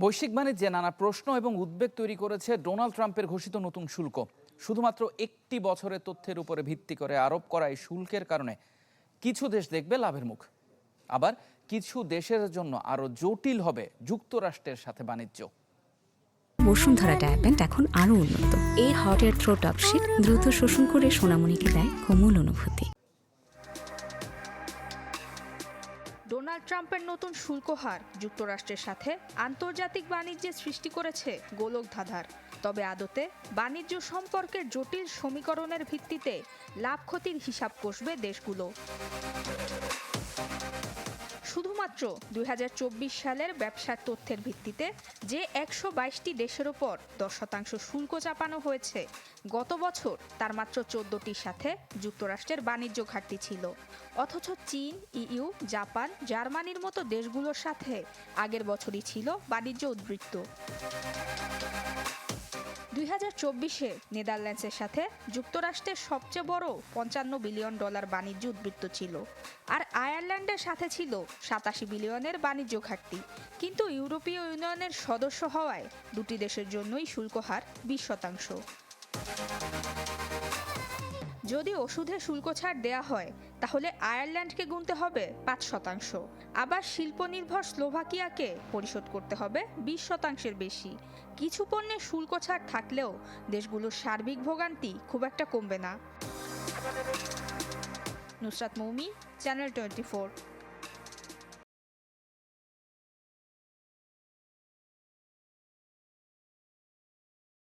বৈশ্বিক বাণিজ্যে নানা প্রশ্ন এবং উদ্বেগ তৈরি করেছে ডোনাল্ড ট্রাম্পের ঘোষিত নতুন শুল্ক। শুধুমাত্র একটি বছরের তথ্যের উপরে ভিত্তি করে আরোপ করা এই শুল্কের কারণে। কিছু দেশ দেখবে লাভের মুখ। আবার কিছু দেশের জন্য আরও জটিল হবে যুক্তরাষ্ট্রের সাথে বাণিজ্য। বসুন্ধরা ডায়াপেন্ট এখন আরও উন্নত। এই হট এয়ার থ্রো দ্রুত শোষণ করে সোনামণিকে দেয় কোমল অনুভূতি। ডোনাল্ড ট্রাম্পের নতুন শুল্ক হার যুক্তরাষ্ট্রের সাথে আন্তর্জাতিক বাণিজ্যে সৃষ্টি করেছে গোলক ধাঁধার তবে আদতে বাণিজ্য সম্পর্কের জটিল সমীকরণের ভিত্তিতে লাভ ক্ষতির হিসাব কষবে দেশগুলো। শুধুমাত্র দুই সালের ব্যবসার তথ্যের ভিত্তিতে যে একশো বাইশটি দেশের ওপর দশ শতাংশ শুল্ক চাপানো হয়েছে, গত বছর তার মাত্র চোদ্দটির সাথে যুক্তরাষ্ট্রের বাণিজ্য ঘাটতি ছিল। অথচ চীন ইইউ জাপান, জার্মানির মতো দেশগুলোর সাথে আগের বছরই ছিল বাণিজ্য উদ্বৃত্ত। দুই হাজার চব্বিশে নেদারল্যান্ডসের সাথে যুক্তরাষ্ট্রের সবচেয়ে বড় পঞ্চান্ন বিলিয়ন ডলার বাণিজ্য উদ্বৃত্ত ছিল। আর আয়ারল্যান্ডের সাথে ছিল সাতাশি বিলিয়নের বাণিজ্য ঘাটতি। কিন্তু ইউরোপীয় ইউনিয়নের সদস্য হওয়ায় দুটি দেশের জন্যই শুল্ক হার বিশ শতাংশ। যদি ওষুধে শুল্ক ছাড় দেয়া হয় তাহলে আয়ারল্যান্ডকে গুনতে হবে পাঁচ শতাংশ। আবার শিল্প নির্ভর স্লোভাকিয়াকে পরিশোধ করতে হবে বিশ শতাংশের বেশি। কিছু পণ্যের শুল্ক ছাড় থাকলেও দেশগুলোর সার্বিক ভোগান্তি খুব একটা কমবে না। Nusrat Moumi channel twenty